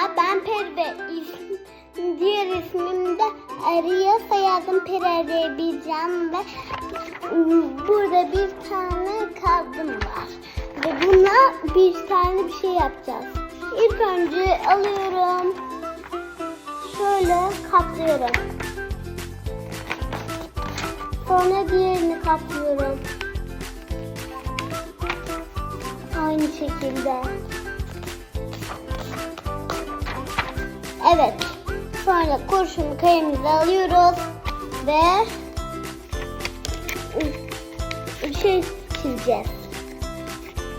Merhaba ben İsm, diğer ismim de Arya soyadım Peri arayabileceğim ve burada bir tane kabım var. Ve buna bir tane bir şey yapacağız. İlk önce alıyorum. Şöyle katlıyorum. Sonra diğerini katlıyorum. Aynı şekilde. Evet. Sonra kurşun kalemimizi alıyoruz ve şey çizeceğiz.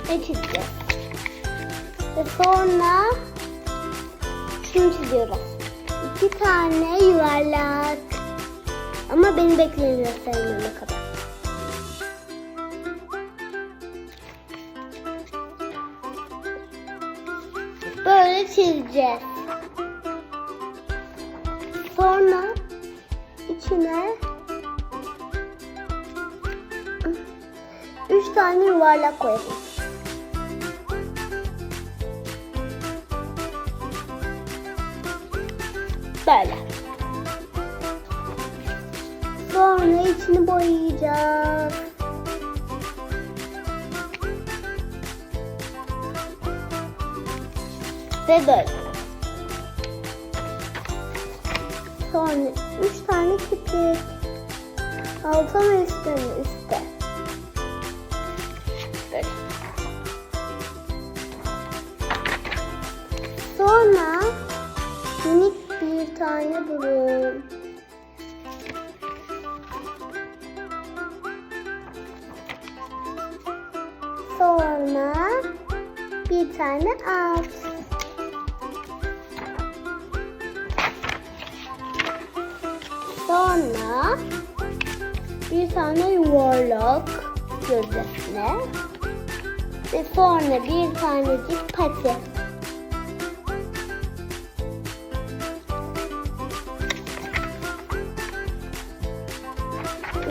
Ne çizeceğiz? Ve sonra şunu çiziyoruz. İki tane yuvarlak. Ama beni bekleyin göstermeme kadar. Böyle çizeceğiz. Sonra içine üç tane yuvarlak koyalım. Böyle. Sonra içini boyayacağız. Ve böyle. Sonra üç tane kirpik. Alta ve üstte. Sonra minik bir tane burun. Sonra bir tane alt. Sonra bir tane yuvarlak gövdesine ve sonra bir tanecik pati.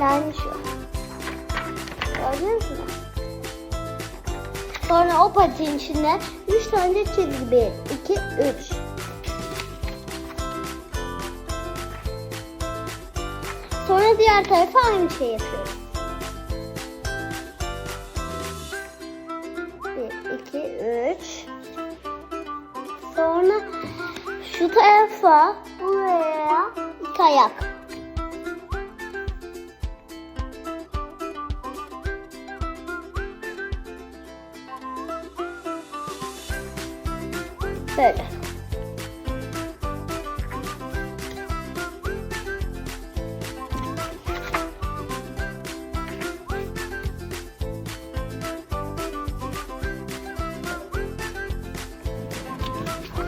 Yani şu. Gördünüz mü? Sonra o patinin içine 3 tane çizgi. 1, 2, 3. Sonra diğer tarafa aynı şey yapıyoruz. 1, 2, 3. Sonra şu tarafa buraya iki ayak. Böyle.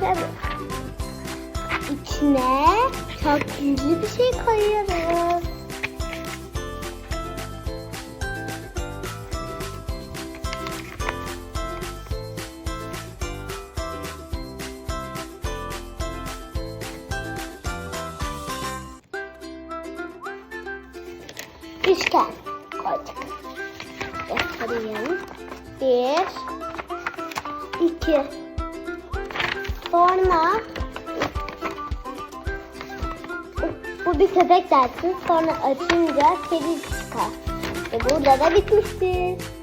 Tabii. İçine gizli bir şey koyuyoruz. Üçgen koyduk. Göstereyim. Bir, iki. Sonra bu bir köpek dersi. Sonra açınca kedi çıkar. Ve burada da bitmiştir.